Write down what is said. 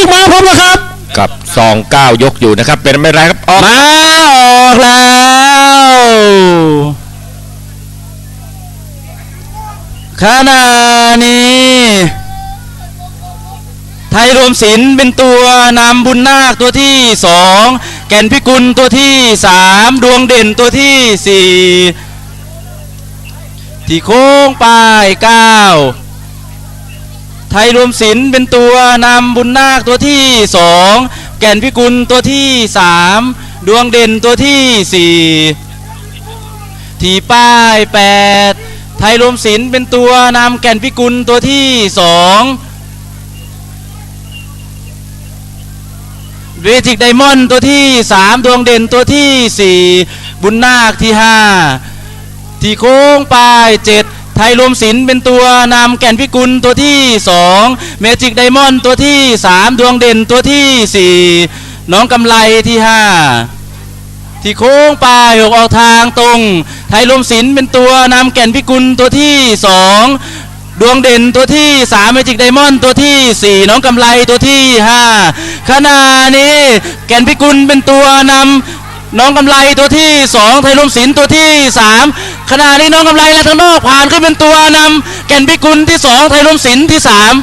ศึกมาพร้อมแล้วครับ กับซองเก้ายกอยู่นะครับ เป็นไม่ไรครับออกมาออกแล้วขณะนี้ ไทยรวมศิลป์เป็นตัวนำบุญนาคตัวที่สองแก่นพิกุลตัวที่สามดวงเด่นตัวที่สี่ที่โค้งปลายเก้า ไทยรวมศิลป์เป็นตัวนำบุญนาคตัวที่สองแก่นพิกุลตัวที่สามดวงเด่นตัวที่สี่ที่ป้ายแปดไทยรวมศิลป์เป็นตัวนำแก่นพิกุลตัวที่สองเวจิกไดมอนด์ตัวที่สามดวงเด่นตัวที่สี่บุญนาคที่ห้าที่โค้งปลายเจ็ด ทยรวมศิลป์เป็นตัวนำแก่นพิกุลตัวที่สองเมจิกไดมอนด์ตัวที่สามดวงเด่นตัวที่สี่น้องกำไลที่ห้าที่โค้งปลายหกออกทางตรง ไทยรวมศิลป์เป็นตัวนำแก่นพิกุลตัวที่สองดวงเด่นตัวที่สามเมจิกไดมอนด์ตัวที่สี่น้องกำไลตัวที่ห้าขณะนี้แก่นพิกุลเป็นตัวนำน้องกำไลตัวที่สองไทยรวมศิลป์ตัวที่สาม ขณะนี้น้องกำไรและทางนอกผ่านขึ้นเป็นตัวนำแก่นพิกุลที่สองไทยรวมศิลป์ที่สาม